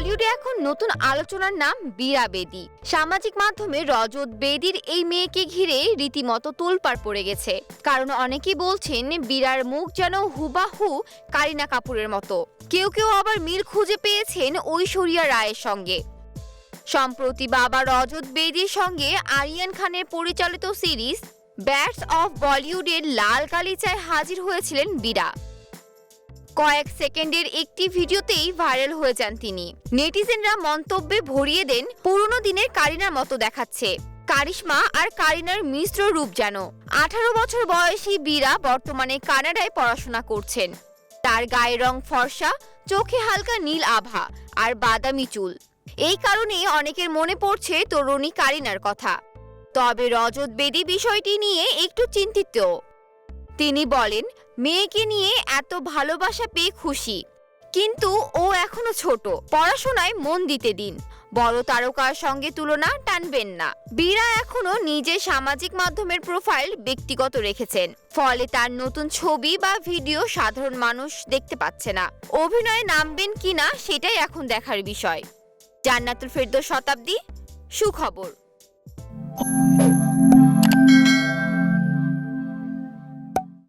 বলিউডে এখন নতুন আলোচনার নাম বীরা বেদি। সামাজিক মাধ্যমে রজত বেদির এই মেয়েকে ঘিরে রীতিমতো তোলপাড় পড়ে গেছে। কারণ অনেকেই বলছেন, বীরার মুখ যেন হুবাহু কারিনা কাপুরের মতো। কেউ কেউ আবার মিল খুঁজে পেয়েছেন ঐশ্বরিয়া রায়ের সঙ্গে। সম্প্রতি বাবা রজত বেদির সঙ্গে আরিয়ান খানের পরিচালিত সিরিজ ব্যাটস অফ বলিউডের লাল গালিচায় হাজির হয়েছিলেন বীরা। কয়েক সেকেন্ডের একটি ভিডিওতেই ভাইরাল হয়ে যান তিনি। নেটিজেনরা মন্তব্যে ভরিয়ে দেন, পুরনো দিনের কারিনার মতো দেখাচ্ছে। কারিশমা আর কারিনার মিশ্র রূপ যেন। আঠারো বছর বয়সী বীরা বর্তমানে কানাডায় পড়াশোনা করছেন। তার গায়ের রং ফর্সা, চোখে হালকা নীল আভা আর বাদামি চুল। এই কারণে অনেকের মনে পড়ছে তরুণী কারিনার কথা। তবে রজত বেদি বিষয়টি নিয়ে একটু চিন্তিত। তিনি বলেন মেয়েকে নিয়ে এত ভালোবাসা পেয়ে খুশি। কিন্তু ও এখনও ছোট। পড়াশোনায় মন দিতে দিন। বড় তারকার সঙ্গে তুলনা টানবেন না। বীরা এখনও নিজের সামাজিক মাধ্যমের প্রোফাইল ব্যক্তিগত রেখেছেন। ফলে তার নতুন ছবি বা ভিডিও সাধারণ মানুষ দেখতে পাচ্ছে না। অভিনয়ে নামবেন কিনা সেটাই এখন দেখার বিষয়। জান্নাতুল ফেরদৌস শতাব্দী, সুখবর।